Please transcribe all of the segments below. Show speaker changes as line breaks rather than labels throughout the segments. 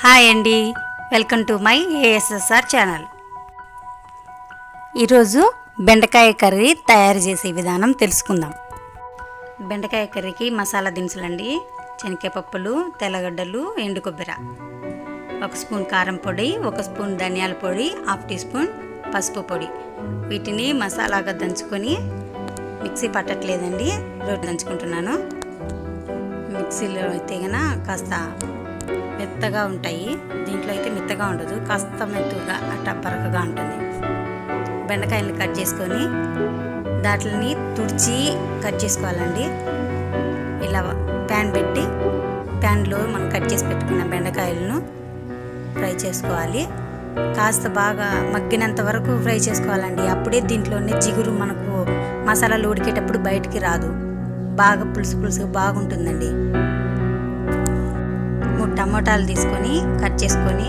Hi అండి. Welcome to my ASMR channel. ఈరోజు బెండకాయ కర్రీ తయారు చేసే విధానం తెలుసుకుందాం. బెండకాయ కర్రీకి మసాలా దినుసులండి శనగకాయ పప్పులు తెల్లగడ్డలు ఎండు కొబ్బరి. ఒక స్పూన్ కారం పొడి ఒక స్పూన్ ధనియాల పొడి హాఫ్ టీ స్పూన్ పసుపు పొడి. వీటిని మసాలాగా దంచుకొని మిక్సీ పట్టట్లేదండి రోడ్డు దంచుకుంటున్నాను. మిక్సీలో అయితే కాస్త మెత్తగా ఉంటాయి. దీంట్లో అయితే మెత్తగా ఉండదు. కాస్త మెత్తగా అట్ట పరకగా ఉంటుంది. బెండకాయలు కట్ చేసుకొని దాంట్లని తుడిచి కట్ చేసుకోవాలండి. ఇలా ప్యాన్ పెట్టి ప్యాన్లో మనం కట్ చేసి పెట్టుకున్న బెండకాయలను ఫ్రై చేసుకోవాలి. కాస్త బాగా మగ్గినంత వరకు ఫ్రై చేసుకోవాలండి. అప్పుడే దీంట్లోనే జిగురు మనకు మసాలాలు ఉడికేటప్పుడు బయటికి రాదు. బాగా పులుసు పులుసు బాగుంటుందండి. టమోటాలు తీసుకొని కట్ చేసుకొని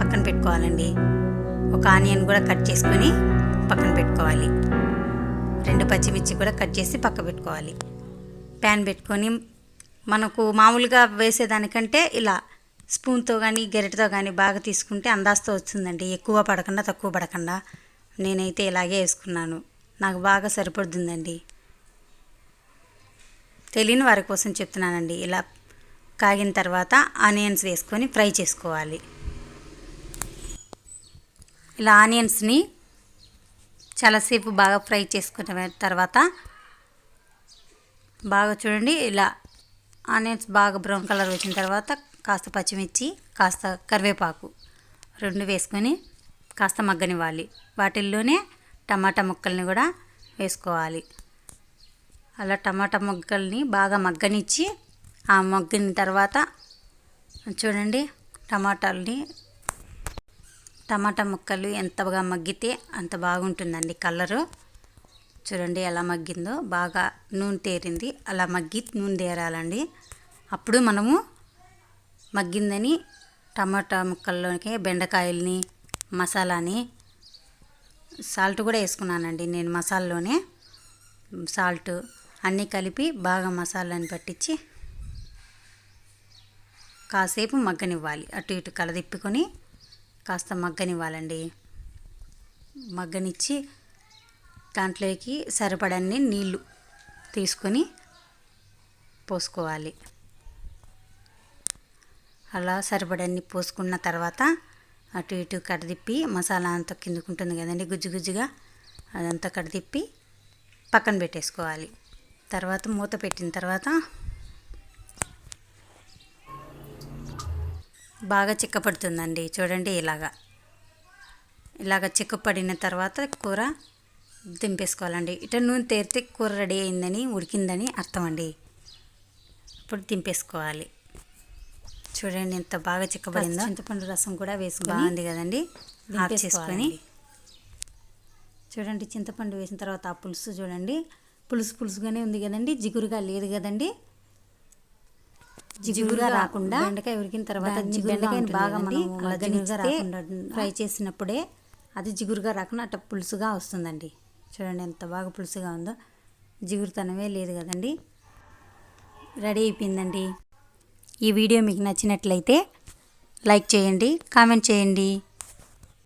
పక్కన పెట్టుకోవాలండి. ఒక ఆనియన్ కూడా కట్ చేసుకొని పక్కన పెట్టుకోవాలి. రెండు పచ్చిమిర్చి కూడా కట్ చేసి పక్క పెట్టుకోవాలి. ప్యాన్ పెట్టుకొని మనకు మామూలుగా వేసేదానికంటే ఇలా స్పూన్తో కానీ గెరటితో కానీ బాగా తీసుకుంటే అందాజతో వస్తుందండి. ఎక్కువ పడకుండా తక్కువ పడకుండా. నేనైతే ఇలాగే వేసుకున్నాను. నాకు బాగా సరిపడుతుందండి. తెలియని వారి కోసం చెప్తున్నానండి. ఇలా కాగిన తర్వాత ఆనియన్స్ వేసుకొని ఫ్రై చేసుకోవాలి. ఇలా ఆనియన్స్ని చాలాసేపు బాగా ఫ్రై చేసుకున్న తర్వాత బాగా చూడండి ఇలా ఆనియన్స్ బాగా బ్రౌన్ కలర్ వచ్చిన తర్వాత కాస్త పచ్చిమిర్చి కాస్త కరివేపాకు రెండు వేసుకొని కాస్త మగ్గనివ్వాలి. వాటిల్లోనే టమాటా ముక్కల్ని కూడా వేసుకోవాలి. అలా టమాటా ముక్కల్ని బాగా మగ్గనిచ్చి ఆ మగ్గిన తర్వాత చూడండి టమాటాలని టమాటా ముక్కలు ఎంతగా మగ్గితే అంత బాగుంటుందండి కలరు. చూడండి ఎలా మగ్గిందో బాగా నూనె తేరింది. అలా మగ్గి నూనె తేరాలండి. అప్పుడు మనము మగ్గిందని టమాటా ముక్కల్లోకి బెండకాయల్ని మసాలాని సాల్ట్ కూడా వేసుకున్నానండి నేను మసాలాలోనే. సాల్ట్ అన్నీ కలిపి బాగా మసాలాని పట్టించి కాసేపు మగ్గనివ్వాలి. అటు ఇటు కలదిప్పుకొని కాస్త మగ్గనివ్వాలండి. మగ్గనిచ్చి దాంట్లోకి సరిపడన్ని నీళ్ళు తీసుకొని పోసుకోవాలి. అలా సరిపడన్ని పోసుకున్న తర్వాత అటు ఇటు కడదిప్పి మసాలా అంతా కిందుకుంటుంది కదండి గుజ్జు గుజ్జుగా అదంతా కడదిప్పి పక్కన పెట్టేసుకోవాలి. తర్వాత మూత పెట్టిన తర్వాత బాగా చిక్కపడుతుందండి. చూడండి ఇలాగా. ఇలాగ చిక్కపడిన తర్వాత కూర దింపేసుకోవాలండి. ఇట నూనె తేరితే కూర రెడీ అయిందని ఉడికిందని అర్థం అండి. ఇప్పుడు దింపేసుకోవాలి. చూడండి ఎంత బాగా చిక్కబడిందో చింతపండు రసం కూడా వేసుకుని బాగుంది కదండి. ఆఫ్ చేసుకొని. చూడండి చింతపండు వేసిన తర్వాత ఆ పులుసు చూడండి. పులుసు పులుసుగానే ఉంది కదండి. జిగురుగా లేదు కదండి. జిగురుగా రాకుండా బెండకాయ ఉడికిన తర్వాత బెండకాయని బాగా మనం జిగురుగా రాకుండా ఫ్రై చేసినప్పుడే అది జిగురుగా రాకుండా అట్ట పులుసుగా వస్తుందండి. చూడండి ఎంత బాగా పులుసుగా ఉందో. జిగురుతనమే లేదు కదండి. రెడీ అయిపోయిందండి. ఈ వీడియో మీకు నచ్చినట్లయితే లైక్ చేయండి కామెంట్ చేయండి.